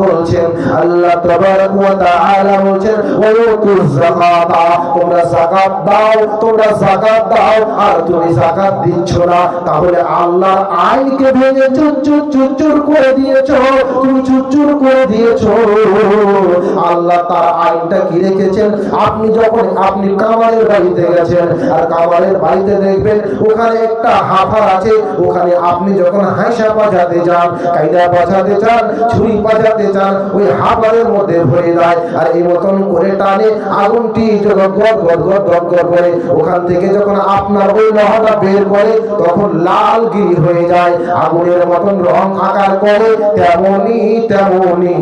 বলছেন, আল্লাহ ওয়া তাআলা বলছেন ওয়া ইউতুজ যাকাতা, তোমরা যাকাত দাও, তোমরা দাও, আর তুমি যাকাত দিচ্ছ না। তাহলে আইনকে ভেঙে করে দিয়েছ। তুমি চুরচুর করে দিয়েছ। আল্লাহ তার আইনটা কি রেখেছেন? আপনি যখন, আপনি কামালের বাড়িতে গেছেন, আর কামালের বাড়িতে দেখবেন ওখানে একটা হাফার আছে। ওখানে আপনি যখন হাঁসা বাজাতে যান, কায়দা বাজাতে চান ছুরি বাজাতে চান ওই হাফারের মধ্যে ভরে যায় আর এই মতন করে টানে আগুনটি করে, ওখান থেকে যখন আপনার ওই লোহাটা বের করে, তখন লাল গিরি হয়ে যায়। আগুনের মতন রং আকার করে তেমনি তেমনি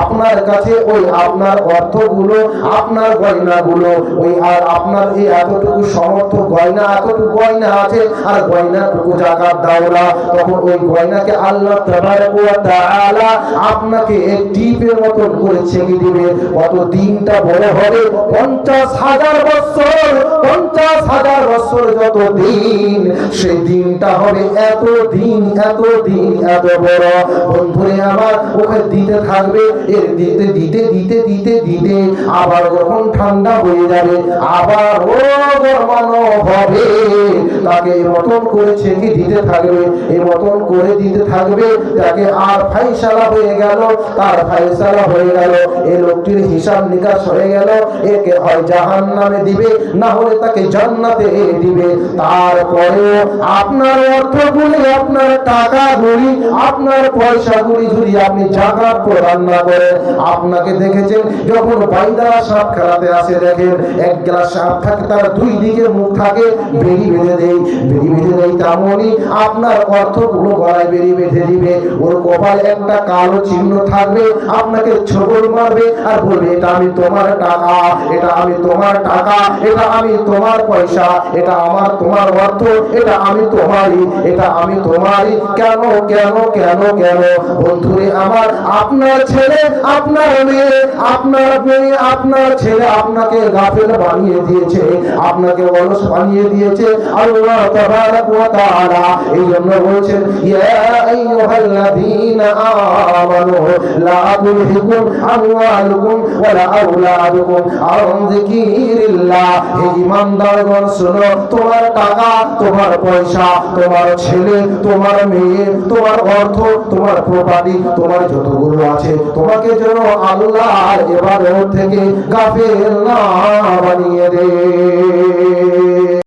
আপনার কাছে ওই আপনার অর্থগুলো, আপনার গয়নাগুলো, ওই আর আপনার এই এতটুকু সমর্থ গয়না, এতটুকু গয়না আছে, আর গয়নাটুকু জাকাত দাও না। তখন ওই গয়নাকে আল্লাহ তাআলা আপনাকে টিপের মতন করে ছেঁকে দিবে। কত দিনটা বড় হবে? পঞ্চাশ হাজার বছর, পঞ্চাশ হাজার বছর দিন সেই দিনটা হবে এত দিন এত দিন এত বড়। বন্ধুরে, আমার ওকে দিতে থাকবে এর দিতে দিতে দিতে দিতে দিতে। আবার যখন ঠান্ডা হয়ে যাবে, আবার ও গরমানো হবে। তাকে মতন করে ছেঁকে দিতে থাকবে এই মতন করে দিতে থাকবে, তাকে আর ফাইসালা হয়ে গেল, তার ফাইসালা হয়ে গেল। এই লোকটির হিসাব নিকাশ হয়ে গেল, একে হয় জাহান নামে দিবে, না হলে তাকে জান্নাতে দিবে। তারপরে আপনার অর্থগুলি আপনার টাকাগুলি আপনার পয়সাগুলি যদি আপনি জাকাত প্রদান না করেন, আপনাকে দেখেছেন যখন বাইদারা সাপ খেলাতে আসে, দেখেন এক গ্লাস সাপ থাকে, তার দুই দিকে মুখ থাকে বেরি বেঁধে দেই বেরি বেঁধে দেই তেমনই আপনার অর্থগুলো গলায় বেরি বেঁধে দিবে, ওর কপালে একটা কালো চিহ্ন থাকবে, আপনাকে ছবল মারবে আর বলবে, এটা আমি তোমার টাকা, এটা আমি তোমার টাকা, এটা আমি তোমার পয়সা, এটা আমার তোমার অর্থ, এটা আমি তোমারই, এটা আমি তোমারই। কেন কেন কেন কেন? বন্ধুরে আমার, আপনার ছেলে, আপনার মেয়ে আপনার মেয়ে, আপনার ছেলে আপনাকে গাফেল বানিয়ে দিয়েছে, আপনাকে অলস বানিয়ে দিয়েছে। আল্লাহ তাবারাক ওয়া তাআলা এই জন্য বলছেন, ইয়া আইয়ুহাল্লাযীনা আমানু, লা তুলহিকুম আমওয়ালুকুম ওয়ালা আওলাদুকুম আন যিকিরিল্লাহ। হে ঈমানদারগণ শোনো, তোমার টাকা, তোমার পয়সা, তোমার ছেলে, তোমার মেয়ে, তোমার অর্থ, তোমার প্রপার্টি তোমার যতগুলো আছে, তোমাকে যেন আল্লাহ এবার থেকে কাফের না বানিয়ে দেয়।